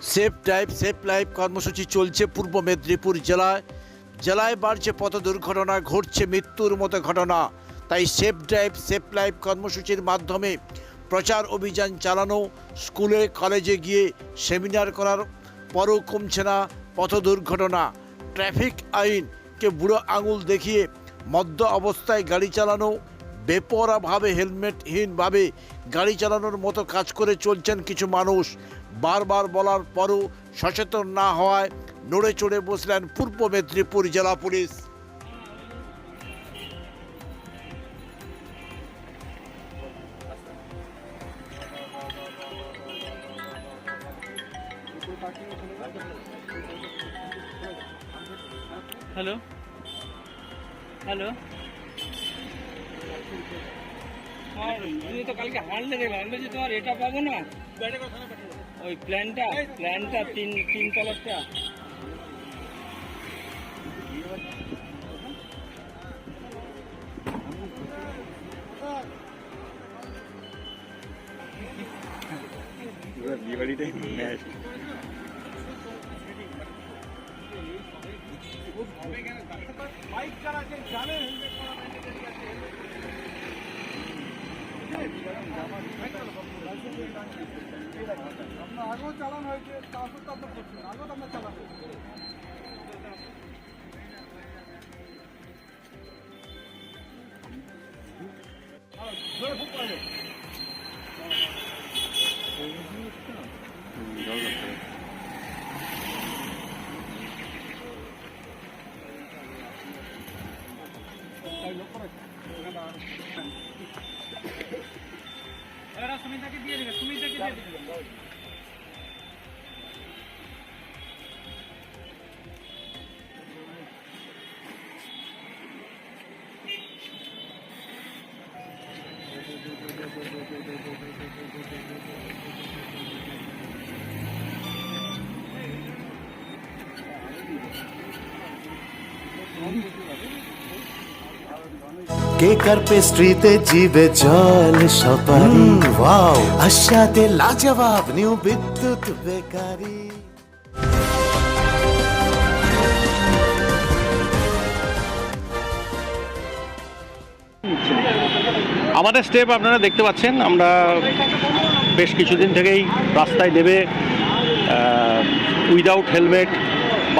Safe drive safe life কর্মসূচি চলছে পূর্ব মেদিনীপুর জেলায়। জেলায় বাড়ছে পথ দুর্ঘটনা, ঘটছে মৃত্যুর মতো ঘটনা। তাই সেফ ড্রাইভ সেফ লাইফ কর্মসূচির মাধ্যমে প্রচার অভিযান চালানো, স্কুলে, কলেজে গিয়ে সেমিনার করার পরও কমছে না পথ দুর্ঘটনা। ট্রাফিক আইনকে বুড়ো আঙুল দেখিয়ে মদ্য অবস্থায় গাড়ি চালানো বেপরাভাবে হেলমেটহীনভাবে গাড়ি চালানোর মতো কাজ করে চলছেন কিছু মানুষ। বারবার বলার পরও সচেতন না হওয়ায় নড়ে চড়ে বসলেন পূর্ব মেদিনীপুর জেলা পুলিশ। হ্যালো। হ্যালো। হ্যাঁ তুমি তো কালকে হারলে রে হারলে যে তোমার এটা পাবো না? ওই প্ল্যানটা প্ল্যানটা তিন তিন তলারটা। আগেও চালান হয়েছে তা সত্ত্বেও আপনার করছেন। আগেও তো আপনার চালান হয়েছে। হ্যাঁ, সুমিতাকে দিয়ে দেবে সুমিতাকে দিয়ে দেবে কেকার পেস্ট্রিতে জিবে জল সপারি? ওয়াও আশাতে লাজবাব নিউ বিদ্যুৎ বেকারি। আমাদের স্টেপ আপনারা দেখতে পাচ্ছেন আমরা বেশ কিছুদিন থেকেই রাস্তায় নেবে উইদাউট হেলমেট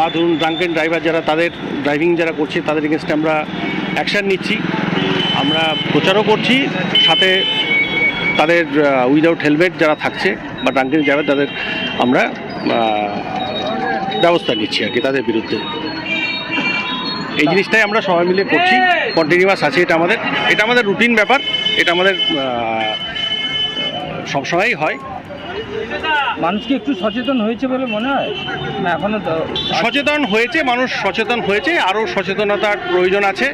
বা ধরুন ড্রাঙ্কেন ড্রাইভার যারা, তাদের ড্রাইভিং যারা করছে, তাদের এগেনস্টে আমরা অ্যাকশান নিচ্ছি। আমরা প্রচারও করছি, সাথে তাদের উইদাউট হেলমেট যারা থাকছে বা ড্রাঙ্কেন ড্রাইভার তাদের আমরা ব্যবস্থা নিচ্ছি আর কি তাদের বিরুদ্ধে। এই জিনিসটাই আমরা সবাই মিলে করছি কন্টিনিউয়াস আছে, এটা আমাদের এটা আমাদের রুটিন ব্যাপার, এটা আমাদের সবসময়ই হয়। মানুষ কি একটু সচেতন হয়েছে বলে মনে হয়? না এখনও সচেতন হয়েছে মানুষ সচেতন হয়েছে আরও সচেতনতার প্রয়োজন আছে।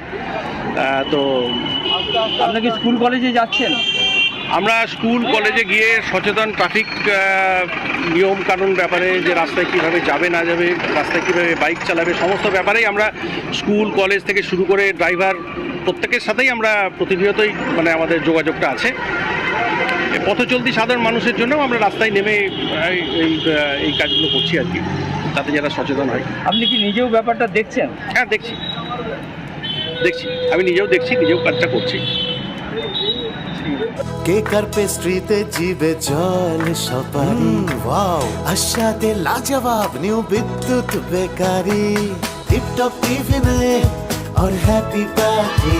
তো আপনি কি স্কুল কলেজে যাচ্ছেন? আমরা স্কুল কলেজে গিয়ে সচেতন ট্রাফিক নিয়ম কানুন ব্যাপারে যে রাস্তায় কীভাবে যাবে না যাবে রাস্তায় কীভাবে বাইক চালাবে সমস্ত ব্যাপারেই আমরা স্কুল কলেজ থেকে শুরু করে ড্রাইভার প্রত্যেকের সাথেই আমরা প্রতিনিয়তই মানে আমাদের যোগাযোগটা আছে। এ পথচলতি সাধারণ মানুষের জন্য আমরা রাস্তায় নেমে এই এই, আহ, এই কাজগুলো করছি আর কি তাতে যারা সচেতন হয় আপনি কি নিজেও ব্যাপারটা দেখছেন হ্যাঁ দেখছি দেখছি আমি নিজেও দেখছি নিজেও কাজটা করছি কেকার পেস্ট্রিতে জিবে জল সপারি ওয়াও আশাতে লাজবাব নিউ বিদ্যুৎ বেকারি টিপটপ টিফিনে और हैप्पी पार्टी